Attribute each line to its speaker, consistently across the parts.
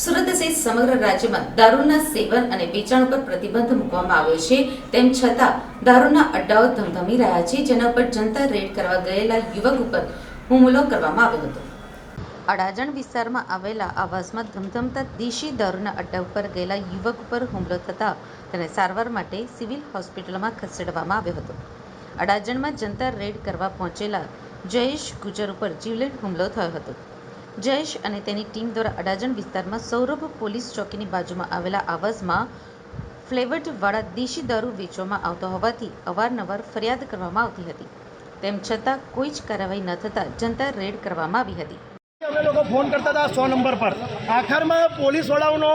Speaker 1: સુરત સહિત સમગ્ર રાજ્યમાં દારૂના સેવન અને વેચાણ ઉપર પ્રતિબંધ મૂકવામાં આવ્યો છે. તેમ છતાં દારૂના અડ્ડાઓ ધમધમી રહ્યા છે, જેના ઉપર જનતા રેડ કરવા ગયેલા યુવક ઉપર હુમલો કરવામાં આવ્યો હતો. અડાજણ વિસ્તારમાં આવેલા આવાસમાં ધમધમતા દેશી દારૂના અડ્ડા ઉપર ગયેલા યુવક ઉપર હુમલો થતાં તેને સારવાર માટે સિવિલ હોસ્પિટલમાં ખસેડવામાં આવ્યો હતો. અડાજણમાં જનતા રેડ કરવા પહોંચેલા જયેશ ગુજર ઉપર જીવલેણ હુમલો થયો હતો. જયેશ અને તેની ટીમ દ્વારા અડાજણ વિસ્તારમાં સૌરભ પોલીસ ચોકીની બાજુમાં આવેલા આવાસમાં ફ્લેવર્ડવાળા દેશી દારૂ વેચવામાં આવતો હોવાથી અવારનવાર ફરિયાદ કરવામાં આવતી હતી. તેમ છતાં કોઈ જ કાર્યવાહી ન થતાં જનતા રેડ કરવામાં આવી હતી.
Speaker 2: લોકો ફોન કરતા હતા સો નંબર પર. આખરમાં પોલીસવાળાઓનો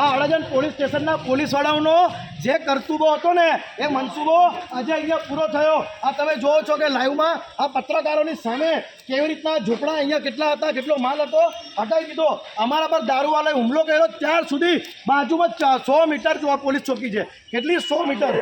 Speaker 2: આ અડાજણ પોલીસ સ્ટેશનના પોલીસવાળાઓનો જે કરતુબો હતો ને, એ મનસુબો આજે અહીંયા પૂરો થયો. આ તમે જોવો છો કે લાઈવમાં આ પત્રકારોની સામે કેવી રીતના ઝૂંપડા અહીંયા કેટલા હતા, કેટલો માલ હતો, હટાવી દીધો. અમારા પર દારૂવાલાએ હુમલો કર્યો. ત્યાર સુધી બાજુમાં સો મીટર જો પોલીસ ચોકી છે. કેટલી સો મીટર?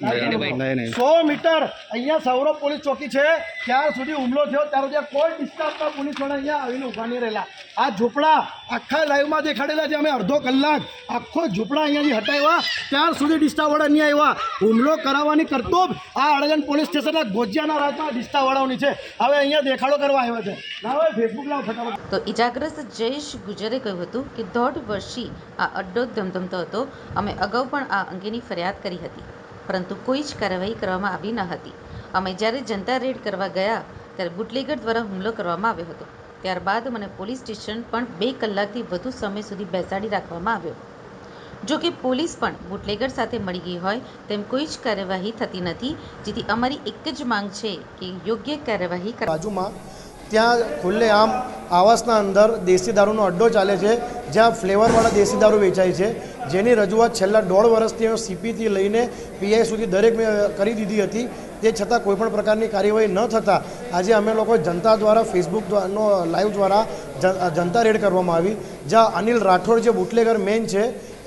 Speaker 2: સો મીટર અહીંયા સૌરભ પોલીસ ચોકી છે. ત્યાર સુધી હુમલો થયો. ત્યાર સુધી કોઈ ડિસ્ટર્બમાં પોલીસવાળા અહીંયા આવીને ઊભા નહીં રહેલા. આ ઝૂંપડા આખા લાઈવમાં દેખાડેલા છે. અમે અડધો કલાક આખો ઝૂંપડા અહીંયાથી હટાવ્યા. ત્યાર સુધી ડિસ્ટાવાળા નહીં આવ્યા. હુમલો કરાવવાની કરતો આ અડજણ પોલીસ સ્ટેશનના ગોજિયાના રાજમાં ડિસ્ટાવાળાઓની છે. હવે અહીંયા દેખાડો કરવા આવ્યા છે. ના હવે ફેસબુક લાવ ફટાફટ
Speaker 1: તો ઇજાગ્રસ્ત જયેશ ગુજરે કહ્યું હતું કે દોઢ વર્ષથી આ અડ્ડો ધમધમતો હતો. અમે અગાઉ પણ આ અંગેની ફરિયાદ કરી હતી. પરંતુ કોઈ જ કાર્યવાહી કરવામાં આવી ન હતી. અમે જ્યારે જનતા રેડ કરવા ગયા, ત્યારે બુટલેગર દ્વારા હુમલો કરવામાં આવ્યો હતો. ત્યારબાદ મને પોલીસ સ્ટેશન પણ બે કલાકથી વધુ સમય સુધી બેસાડી રાખવામાં આવ્યો. જો કે પોલીસ પણ બુટલેગર સાથે મળી ગઈ હોય, તેમ કોઈ જ કાર્યવાહી થતી નથી, જેથી અમારી એક જ માંગ છે કે યોગ્ય કાર્યવાહી કર
Speaker 2: બાજુમાં ત્યાં ખુલ્લેઆમ આવાસના અંદર દેશી દારૂનો અડ્ડો ચાલે છે, જ્યાં ફ્લેવરવાળા દેશી દારૂ વેચાય છે. જેની રજૂઆત છેલ્લા દોઢ વર્ષથી સીપીથી લઈને પીઆઈ સુધી દરેક મેં કરી દીધી હતી. તે છતાં કોઈપણ પ્રકારની કાર્યવાહી ન થતાં આજે અમે લોકો જનતા દ્વારા ફેસબુક નો લાઈવ દ્વારા જનતા રેડ કરવામાં આવી. જ્યાં અનિલ રાઠોડ જે બુટલેગર મેન છે